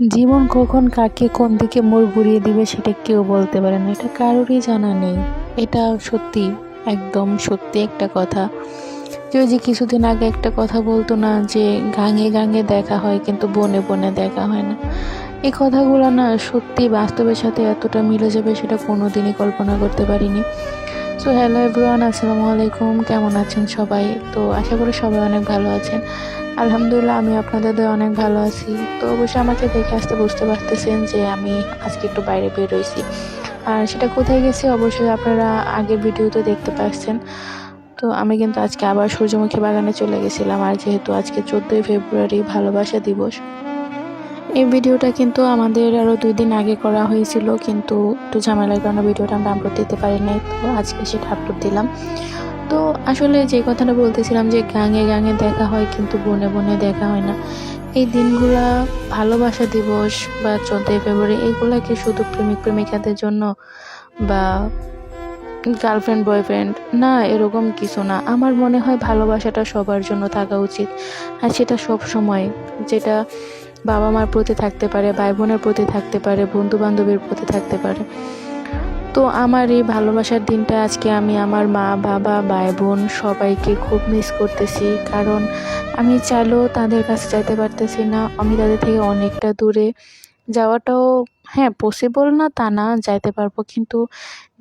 জীবন কখন কাকে কোন দিকে মোড় ঘুরিয়ে দিবে সেটা কেউ বলতে পারে না, এটা কারোরই জানা নেই। এটা সত্যি, একদম সত্যি একটা কথা। কেউ যে কিছুদিন আগে একটা কথা বলতো না যে গাঙে গাঙে দেখা হয় কিন্তু বনে বনে দেখা হয় না। এই কথাগুলো না সত্যি বাস্তবের সাথে এতটা মিলে যাবে সেটা কোনোদিনই কল্পনা করতে পারিনি। সো হ্যালো এভরিওয়ান আসসালামু আলাইকুম, কেমন আছেন সবাই? তো আশা করি সবাই অনেক ভালো আছেন। আলহামদুলিল্লাহ, আমি আপনাদের দয়ে অনেক ভালো আছি। তো অবশ্যই আমাকে দেখে আসতে বুঝতে পারতেছেন যে আমি আজকে একটু বাইরে বের হয়েছি। আর সেটা কোথায় গেছি অবশ্যই আপনারা আগের ভিডিওতে দেখতে পাচ্ছেন। তো আমি কিন্তু আজকে আবার সূর্যমুখী বাগানে চলে গেছিলাম। আর যেহেতু আজকে চোদ্দোই ফেব্রুয়ারি, ভালোবাসা দিবস। এই ভিডিওটা কিন্তু আমাদের আরও দুই দিন আগে করা হয়েছিল, কিন্তু একটু ঝামেলার কারণে ভিডিওটা আমরা আপলোড দিতে পারি পারিনি তো আজকে সেটা আপলোড দিলাম। তো আসলে যে কথাটা বলতেছিলাম যে গাঙে গাঙে দেখা হয় কিন্তু বনে বনে দেখা হয় না। এই দিনগুলা ভালোবাসা দিবস বা চোদ্দোই ফেব্রুয়ারি এগুলা কি শুধু প্রেমিক প্রেমিকাদের জন্য বা গার্লফ্রেন্ড বয়ফ্রেন্ড না, এরকম কিছু না। আমার মনে হয় ভালোবাসাটা সবার জন্য থাকা উচিত। আর সেটা সব সময় যেটা বাবা মার প্রতি থাকতে পারে ভাই বোনের প্রতি থাকতে পারে বন্ধু বান্ধবের প্রতি থাকতে পারে। তো আমার এই ভালোবাসার দিনটা আজকে আমি আমার মা, বাবা ভাই বোন সবাইকে খুব মিস করতেছি। কারণ আমি চাইলেও তাদের কাছে যাইতে পারতেছি না। আমি তাদের থেকে অনেকটা দূরে যাওয়াটাও হ্যাঁ পসিবল না তা না, যাইতে পারব। কিন্তু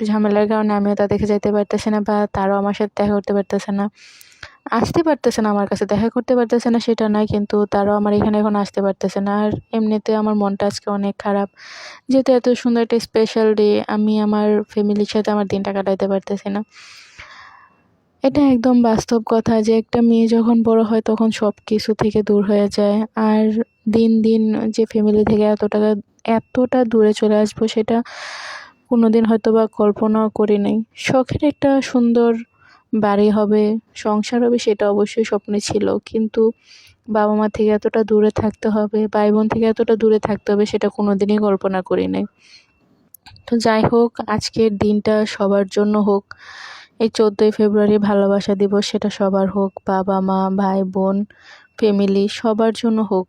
ঝামেলার কারণে আমিও তাদেরকে যাইতে পারতেছি না বা তারাও আমার সাথে দেখা করতে পারতেছে না। আসতে পারতেছে না আমার কাছে, দেখা করতে পারতেছে না সেটা নয়, কিন্তু তারাও আমার এখানে এখন আসতে পারতেছে না। আর এমনিতে আমার মনটা আজকে অনেক খারাপ, যেহেতু এত সুন্দর একটা স্পেশাল ডে আমি আমার ফ্যামিলির সাথে আমার দিনটা কাটাইতে পারতেছি না। এটা একদম বাস্তব কথা যে একটা মেয়ে যখন বড় হয় তখন সব কিছু থেকে দূর হয়ে যায়। আর দিন দিন যে ফ্যামিলি থেকে এতটা এতটা দূরে চলে আসব সেটা কোনোদিন হয়তো বা কল্পনাও করি নাই। শখের একটা সুন্দর বাড়ি হবে, সংসার হবে সেটা অবশ্যই স্বপ্নে ছিল। কিন্তু বাবা মা থেকে এতটা দূরে থাকতে হবে ভাই বোন থেকে এতটা দূরে থাকতে হবে সেটা কোনো দিনই কল্পনা করি নাই। তো যাই হোক, আজকের দিনটা সবার জন্য হোক, এই চোদ্দোই ফেব্রুয়ারি ভালোবাসা দিবস সেটা সবার হোক বাবা মা ভাই বোন ফ্যামিলি সবার জন্য হোক।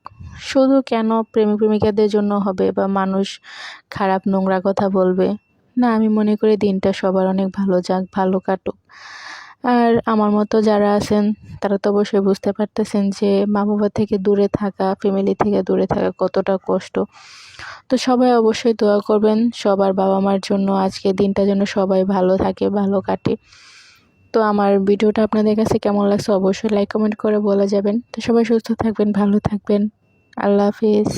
শুধু কেন প্রেমিক প্রেমিকাদের জন্য হবে বা মানুষ খারাপ নোংরা কথা বলবে? না, আমি মনে করি দিনটা সবার অনেক ভালো যাক, ভালো কাটুক। আর আমার মতো যারা আছেন, তারা তো অবশ্যই বুঝতে পারতেছেন যে মা বাবা থেকে দূরে থাকা ফ্যামিলি থেকে দূরে থাকা কতটা কষ্ট। তো সবাই অবশ্যই দোয়া করবেন, সবার বাবা মার জন্য আজকে দিনটা যেন সবাই ভালো থাকে, ভালো কাটে। তো আমার ভিডিওটা আপনাদের কাছে কেমন লাগছে অবশ্যই লাইক কমেন্ট করে বলে যাবেন। তো সবাই সুস্থ থাকবেন, ভালো থাকবেন। আল্লাহ হাফিজ।